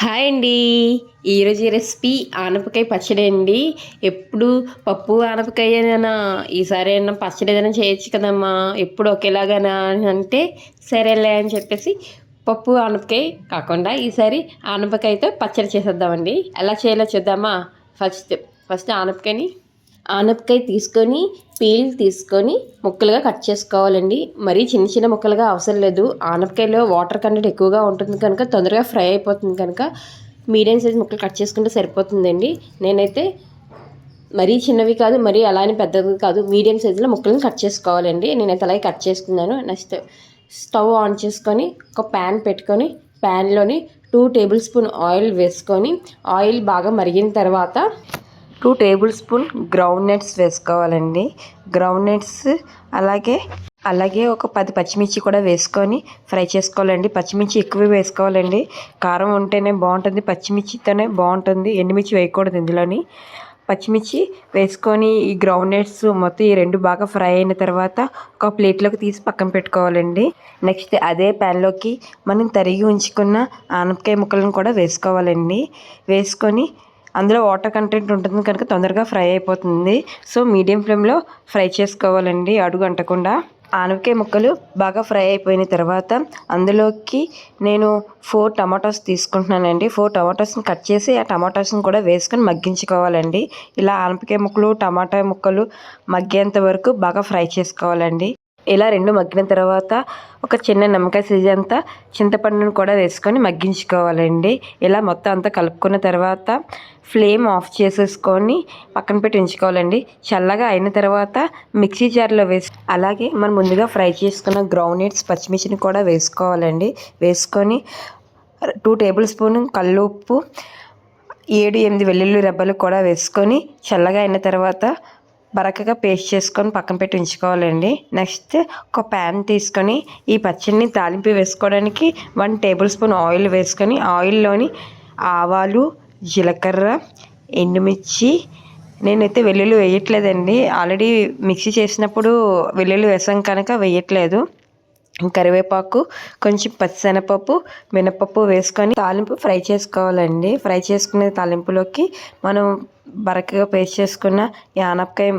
Hi అండి. ఈరోజు recipe ఆనపకాయ పచ్చడి అండి. ఎప్పుడు పప్పు ఆనపకాయనా? ఈసారి అయినా పచ్చడి ఏదైనా చేయొచ్చు కదమ్మా. ఎప్పుడు ఒకేలాగానా అని అంటే సరేలే అని చెప్పేసి పప్పు ఆనపకాయ కాకుండా ఈసారి ఆనపకాయతో పచ్చడి చేసేద్దామండి. ఎలా చేయాలో చూద్దామా? ఫస్ట్ ఫస్ట్ ఆనపకాయని ఆనపకాయ తీసుకొని పీల్ తీసుకొని ముక్కలుగా కట్ చేసుకోవాలండి. మరీ చిన్న చిన్న ముక్కలుగా అవసరం లేదు. ఆనపకాయలో వాటర్ కంటెంట్ ఎక్కువగా ఉంటుంది కనుక తొందరగా ఫ్రై అయిపోతుంది కనుక మీడియం సైజ్ ముక్కలు కట్ చేసుకుంటే సరిపోతుందండి. నేనైతే మరీ చిన్నవి కాదు మరీ అలానే పెద్దవి కాదు మీడియం సైజులో ముక్కలను కట్ చేసుకోవాలండి. నేనైతే అలాగే కట్ చేసుకున్నాను. నెక్స్ట్ స్టవ్ ఆన్ చేసుకొని ఒక ప్యాన్ పెట్టుకొని ప్యాన్లోని టూ టేబుల్ స్పూన్ ఆయిల్ వేసుకొని ఆయిల్ బాగా మరిగిన తర్వాత two tablespoon groundnuts వేసుకోవాలండి. గ్రౌండ్ నట్స్ అలాగే అలాగే ఒక పది పచ్చిమిర్చి కూడా వేసుకొని ఫ్రై చేసుకోవాలండి. పచ్చిమిర్చి ఎక్కువ వేసుకోవాలండి. కారం ఉంటేనే బాగుంటుంది పచ్చిమిర్చితోనే బాగుంటుంది. ఎండుమిర్చి వేయకూడదు ఇందులోని. పచ్చిమిర్చి వేసుకొని ఈ గ్రౌండ్ నట్స్ మొత్తం ఈ రెండు బాగా ఫ్రై అయిన తర్వాత ఒక ప్లేట్లోకి తీసి పక్కన పెట్టుకోవాలండి. నెక్స్ట్ అదే ప్యాన్లోకి మనం తరిగి ఉంచుకున్న ఆనపకాయ ముక్కలను కూడా వేసుకోవాలండి. వేసుకొని అందులో వాటర్ కంటెంట్ ఉంటుంది కనుక తొందరగా ఫ్రై అయిపోతుంది. సో మీడియం ఫ్లేమ్లో ఫ్రై చేసుకోవాలండి అడుగు అంటకుండా. ఆనపకాయ ముక్కలు బాగా ఫ్రై అయిపోయిన తర్వాత అందులోకి నేను ఫోర్ టమాటోస్ తీసుకుంటున్నానండి. ఫోర్ టమాటోస్ని కట్ చేసి ఆ టమాటోస్ని కూడా వేసుకొని మగ్గించుకోవాలండి. ఇలా ఆనపకాయ ముక్కలు టమాటా ముక్కలు మగ్గేంత వరకు బాగా ఫ్రై చేసుకోవాలండి. ఇలా రెండు మగ్గిన తర్వాత ఒక చిన్న నిమ్మకాయ సీజ్ అంతా చింతపండును కూడా వేసుకొని మగ్గించుకోవాలండి. ఇలా మొత్తం అంతా కలుపుకున్న తర్వాత ఫ్లేమ్ ఆఫ్ చేసేసుకొని పక్కన పెట్టి ఉంచుకోవాలండి. చల్లగా అయిన తర్వాత మిక్సీ జార్లో వేసి అలాగే మనం ముందుగా ఫ్రై చేసుకున్న గ్రౌండ్నట్స్ పచ్చిమిర్చిని కూడా వేసుకోవాలండి. వేసుకొని టూ టేబుల్ స్పూన్ కల్లుప్పు ఏడు ఎనిమిది వెల్లుల్లి రెబ్బలు కూడా వేసుకొని చల్లగా అయిన తర్వాత బరకగా పేస్ట్ చేసుకొని పక్కన పెట్టి ఉంచుకోవాలండి. నెక్స్ట్ ఒక ప్యాన్ తీసుకొని ఈ పచ్చడిని తాలింపు వేసుకోవడానికి వన్ టేబుల్ స్పూన్ ఆయిల్ వేసుకొని ఆయిల్లోని ఆవాలు జీలకర్ర ఎండుమిర్చి. నేనైతే వెల్లుల్లి వేయట్లేదండి. ఆల్రెడీ మిక్సీ చేసినప్పుడు వెల్లుల్లి వేసాం కనుక వేయట్లేదు. కరివేపాకు కొంచెం పచ్చిశనగపప్పు మినపప్పు వేసుకొని తాలింపు ఫ్రై చేసుకోవాలండి. ఫ్రై చేసుకునే తాలింపులోకి మనం బరకగా పేస్ట్ చేసుకున్న యానపకాయ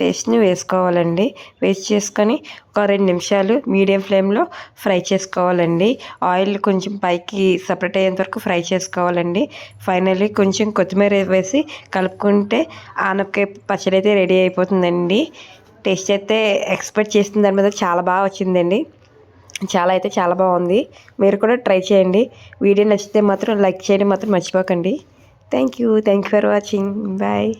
పేస్ట్ని వేసుకోవాలండి. వేస్ట్ చేసుకొని ఒక రెండు నిమిషాలు మీడియం ఫ్లేమ్లో ఫ్రై చేసుకోవాలండి. ఆయిల్ కొంచెం పైకి సపరేట్ అయ్యేంత వరకు ఫ్రై చేసుకోవాలండి. ఫైనల్లీ కొంచెం కొత్తిమీర వేసి కలుపుకుంటే ఆనపకాయ పచ్చడి అయితే రెడీ అయిపోతుందండి. టేస్ట్ అయితే ఎక్స్పెక్ట్ చేసిన దాని మీద చాలా బాగా వచ్చిందండి. చాలా అయితే చాలా బాగుంది. మీరు కూడా ట్రై చేయండి. వీడియో నచ్చితే మాత్రం లైక్ చేయడం మాత్రం మర్చిపోకండి. Thank you thank you for watching bye